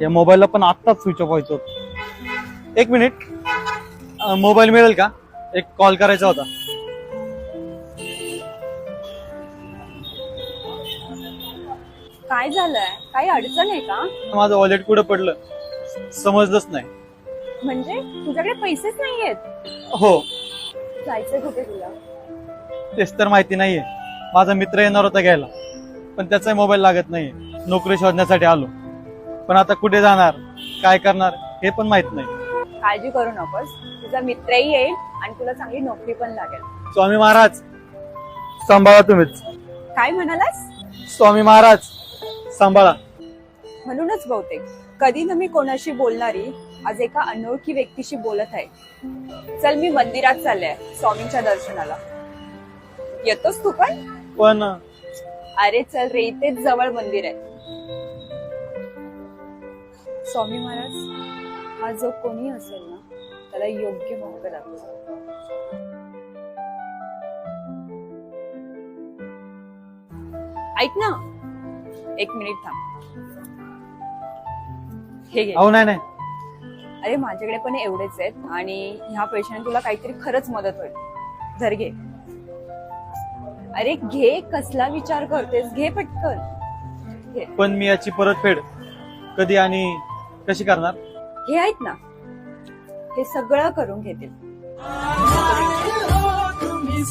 या मोबाईलला पण आत्ताच स्विच ऑफ व्हायचं होतं. एक मिनिट मोबाईल मिळेल का? एक कॉल करायचा होता. काय झालंय? काही अडचण आहे का? माझं वॉलेट कुठं पडलं? समजलंच नाही. म्हणजे तुझ्याकडे पैसेच नाहीयेत? हो. जायचंय कुठे तुला? तेच तर माहिती नाहीये. माझा मित्र येणार होता घ्यायला. पण त्याचा मोबाईल लागत नाहीये. नोकरी शोधण्यासाठी आलो. पण आता कुठे जाणार? काय करणार? हे पण माहीत नाही. काळजी करू नकोस. तुझा मित्रही येईल आणि तुला चांगली नोकरी पण लागेल. स्वामी महाराज सांभाळा तुम्हीच. काय म्हणालास? स्वामी महाराज सांभाळा. म्हणूनच बहुतेक. कधी ना मी कोणाशी बोलणारी आज एका अनोळखी व्यक्तीशी बोलत आहे. चल मी मंदिरात चालले स्वामींच्या दर्शनाला. येतोस तू पण? पण अरे चल रे इथेच जवळ मंदिर आहे. स्वामी महाराज हा जो कोणी असेल ना त्याला योग्य मार्ग लागतो. ऐक ना एक मिनिट थांब. हे घे. अहो नाही नाही. अरे माझ्याकडे पण एवढेच आहेत आणि ह्या पैशाने तुला काहीतरी खरंच मदत होईल. धर घे. अरे घे. कसला विचार करतेस? घे पटकन. घे. पण मी याची परतफेड कधी आणि कशी करणार? हे आहेत ना. हे सगळं करून घेतील. तुम्ही